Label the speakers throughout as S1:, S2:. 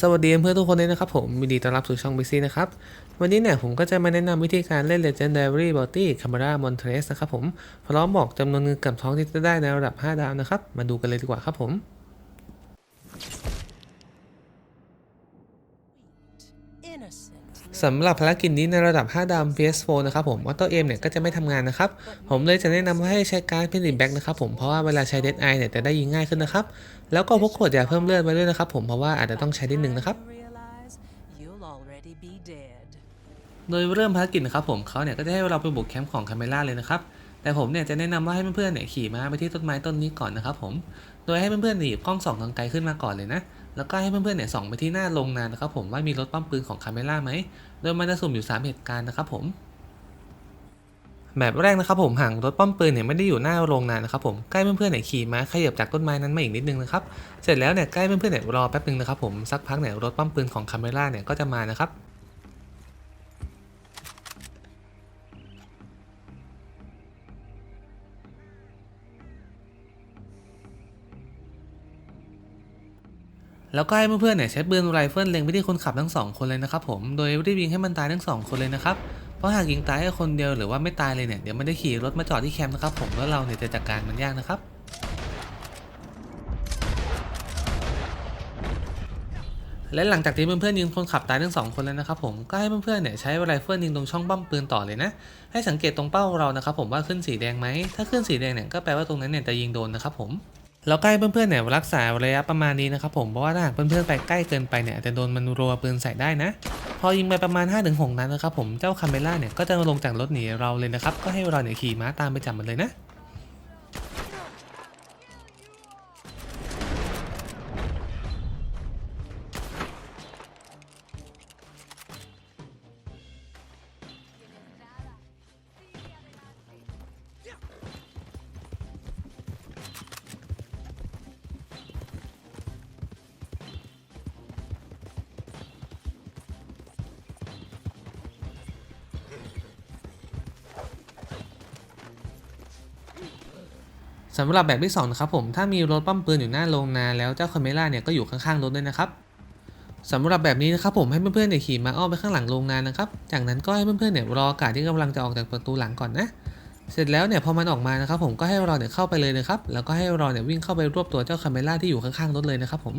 S1: สวัสดีเพื่อนทุกคนเลยนะครับผมยินดีต้อนรับสู่ช่องบิซี่นะครับ วันนี้เนี่ยผมก็จะมาแนะนำวิธีการเล่น Legendary Bounty Camera Montres นะครับผม พร้อมบอกจำนวนเงินกับท้องที่จะได้ในระดับ 5 ดาวนะครับ มาดูกันเลยดีกว่าครับผม สำหรับภารกิจนี้ในระดับ 5 ดาว PS4 นะครับผม Auto Aim เนี่ยก็จะไม่ทำงานนะครับ ผมเลยจะแนะนำว่าให้ใช้การพิลิแบ็กนะครับผมเพราะว่าเวลาใช้ Dead Eye เนี่ยจะได้ยิงง่ายขึ้นนะครับ แล้วก็พกขวดยาเพิ่มเลือดไว้ด้วยนะครับผมเพราะว่าอาจจะต้องใช้นิดนึงนะครับโดยเริ่มภารกิจนะครับผมเขาเนี่ยก็จะให้เราไปบุกแคมป์ของคาเมล่าเลยนะครับแต่ผมเนี่ยจะแนะนำว่าให้เพื่อนๆเนี่ยขี่ม้าไปที่ต้นไม้ต้นนี้ก่อนนะครับผม โดยให้เพื่อนๆหนีบกล้องส่องทางไกลขึ้นมาก่อนเลยนะ แล้วก็ให้เพื่อนๆเนี่ยส่องไปที่หน้าโรงงานนะครับผมว่ามีรถป้อมปืนของคาเมล่าไหม โดยมันจะสุ่มอยู่ 3 เหตุการณ์นะครับผม แบบแรกนะครับผมห่างรถป้อมปืนเนี่ยไม่ได้อยู่หน้าโรงงานนะครับผมใกล้เพื่อนๆเนี่ยขี่ม้าขยับจากต้นไม้นั้นมาอีกนิดนึงนะครับ เสร็จแล้วเนี่ยใกล้เพื่อนๆเนี่ยรอแป๊บนึงนะครับผมสักพักเนี่ยรถป้อมปืนของคาเมล่าเนี่ยก็จะมานะครับ แล้วก็ให้เพื่อนๆเนี่ยใช้ปืนไรเฟิลเล็งไปที่คนขับทั้งสองคนเลยนะครับผมโดยรีบยิงให้มันตายทั้งสองคนเลยนะครับเพราะหากยิงตายแค่คนเดียวหรือว่าไม่ตายเลยเนี่ยเดี๋ยวมันจะขี่รถมาจอดที่แคมป์นะครับผมแล้วเราเนี่ยจะจัดการมันยากนะครับและหลังจากที่เพื่อนๆยิงคนขับตายทั้งสองคนแล้วนะครับผมก็ให้เพื่อนๆเนี่ยใช้ไรเฟิลยิงตรงช่องบ้มปืนต่อเลยนะ ให้สังเกตตรงเป้าเรานะครับผมว่าขึ้นสีแดงไหมถ้าขึ้นสีแดงเนี่ยก็แปลว่าตรงนั้นเนี่ยจะยิงโดนนะครับผม เราใกล้เพื่อนๆเนี่ยรักษาระยะประมาณนี้นะครับผมเพราะว่าถ้าหากเพื่อนๆไปใกล้เกินไปเนี่ยจจะโดนมันรัวปืนใส่ได้นะ พอยิงไปประมาณ 5-6นัดนะครับผมเจ้าคาเมล่าเนี่ยก็จะลงจากรถหนีเราเลยนะครับก็ให้เราเนี่ยขี่ม้าตามไปจับมันเลยนะ สำหรับแบบที่2นะครับผมถ้ามีรถป้อมปืนอยู่หน้าโรงนาแล้วเจ้าคาเมล่าเนี่ยก็อยู่ข้างๆรถด้วยนะครับสำหรับแบบนี้นะครับผมให้เพื่อนๆเนี่ยขี่มาอ้อมไปข้างหลังโรงงานนะครับ จากนั้นก็ให้เพื่อนๆเนี่ยรอกาสที่กำลังจะออกจากประตูหลังก่อนนะ เสร็จแล้วเนี่ยพอมันออกมานะครับผมก็ให้เราเนี่ยเข้าไปเลยนะครับ แล้วก็ให้เราเนี่ยวิ่งเข้าไปรวบตัวเจ้าคาเมล่าที่อยู่ข้างๆรถเลยนะครับผม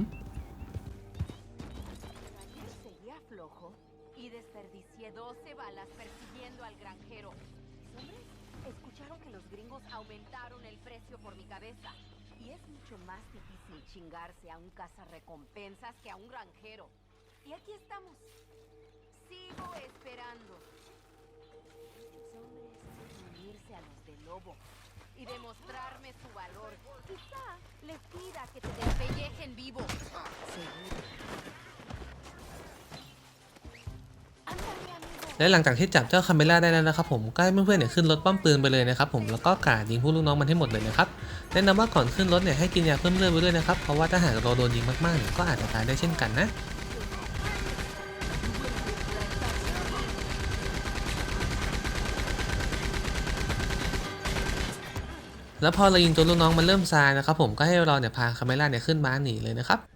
S2: gringos aumentaron el precio por mi cabeza. Y es mucho más difícil chingarse a un cazarrecompensas que a un granjero. Y aquí estamos. Sigo esperando. Hombres deben unirse a los de lobo y demostrarme su valor. Quizá les pida que te despellejen vivo. Seguro.
S1: และหลังจากที่จับเจ้าคาเมล่าได้แล้วนะครับผมก็ให้เพื่อนๆเนี่ยขึ้นรถป้อมปืนไปเลยนะครับผมแล้วก็กาดยิงพวกลูกน้องมันให้หมดเลยนะครับแนะนำว่าก่อนขึ้นรถเนี่ยให้กินยาเพิ่มเลือดไว้ด้วยนะครับเพราะว่าถ้าหากเราโดนยิงมากๆเนี่ยก็อาจจะตายได้เช่นกันนะแล้วพอเรายิงตัวลูกน้องมันเริ่มซานะครับผมก็ให้เราเนี่ยพาคาเมล่าเนี่ยขึ้นม้าหนีเลยนะครับ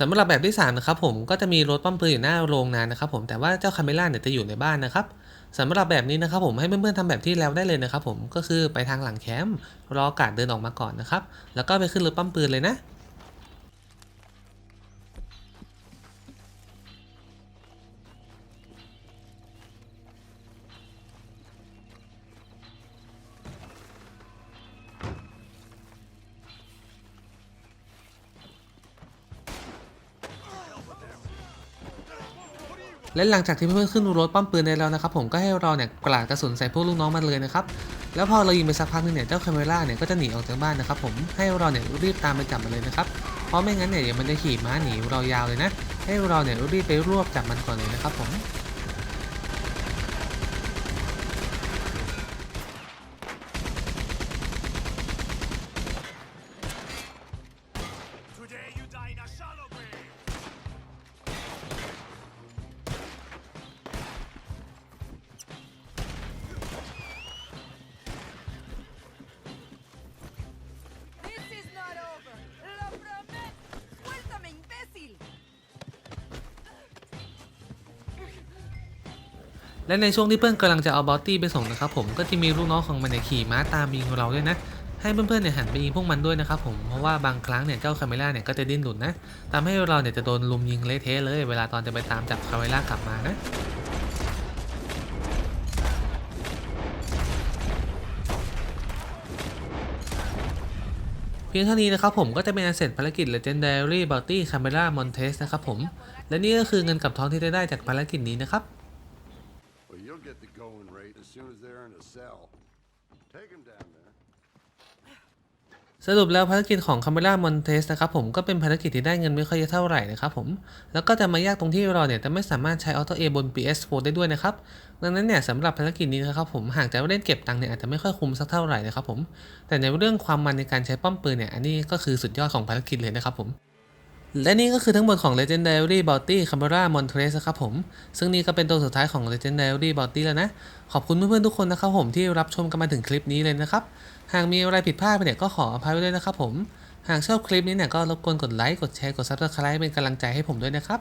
S1: สำหรับแบบที่3นะครับผมก็จะมีรถป้อมปืนอยู่หน้าโรงงานนะครับผมแต่ว่าเจ้าคาเมล่าเนี่ยจะอยู่ในบ้านนะครับสำหรับแบบนี้นะครับผมให้เพื่อนๆทำแบบที่แล้วได้เลยนะครับผมก็คือไปทางหลังแคมป์รอกาดเดินออกมาก่อนนะครับแล้วก็ไปขึ้นรถป้อมปืนเลยนะ และหลังจากที่เพื่อนๆขึ้นรถป้อมปืนได้แล้วนะครับผมก็ให้เราเนี่ยกราดกระสุนใส่พวกลูกน้องมันเลยนะครับแล้วพอเรายิงไปสักพักนึงเนี่ยเจ้าคาเมล่าเนี่ยก็จะหนีออกจากบ้านนะครับผมให้เราเนี่ยรีบตามไปจับมันเลยนะครับเพราะไม่งั้นเนี่ยเดี๋ยวมันจะขี่ม้าหนีเรายาวเลยนะให้เราเนี่ยรีบไปรวบจับมันก่อนเลยนะครับผม และในช่วงที่เพื่อนกำลังจะเอาบอตตี้ไปส่งนะครับผมก็จะมีลูกน้องของมันเนี่ยขี่ม้าตามยิงเราด้วยนะให้เพื่อนๆเนี่ยหันไปยิงพวกมันด้วยนะครับผมเพราะว่าบางครั้งเนี่ยเจ้าคาเมล่าเนี่ยก็จะดิ้นหลุดนะทำให้เราเนี่ยจะโดนลุมยิงเละเทะเลย เวลาตอนจะไปตามจับคาเมล่ากลับมานะเพียงเท่านี้นะครับผมก็จะเป็นอันเสร็จภารกิจ Legendary Bounty Camera Montes นะครับผม และนี่ก็คือเงินกับทองที่ได้ได้จากภารกิจนี้นะครับ
S3: you'll get the going rate as soon as they're in a cell. Take them down there.
S1: สรุปแล้วภารกิจของ Camera Montes นะครับผมก็เป็นภารกิจที่ได้เงินไม่ค่อยเยอะเท่าไหร่นะครับผมแล้วก็จะมายากตรงที่เราเนี่ยจะไม่สามารถใช้ Auto A บน PS4 ได้ด้วยนะครับดังนั้นเนี่ยสำหรับภารกิจนี้นะครับผมหากจะเล่นเก็บตังค์เนี่ยอาจจะไม่ค่อยคุ้มสักเท่าไหร่นะครับผมแต่ในเรื่องความมันในการใช้ป้อมปืนเนี่ยอันนี้ก็คือสุดยอดของภารกิจเลยนะครับผม และนี่ก็คือทั้งหมดของ Legendary Bounty Camera Montres นะครับผม ซึ่งนี่ก็เป็นตัวสุดท้ายของ Legendary Bounty แล้วนะ ขอบคุณเพื่อนๆทุกคนนะครับผมที่รับชมกันมาถึงคลิปนี้เลยนะครับ หากมีอะไรผิดพลาดไปเนี่ยก็ขออภัยไว้ด้วยนะครับผม หากชอบคลิปนี้เนี่ยก็รบกวนกดไลค์ กดแชร์ กด Subscribe เป็นกำลังใจให้ผมด้วยนะครับ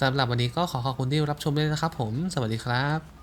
S1: สำหรับวันนี้ก็ขอขอบคุณที่รับชมด้วยนะครับผม สวัสดีครับ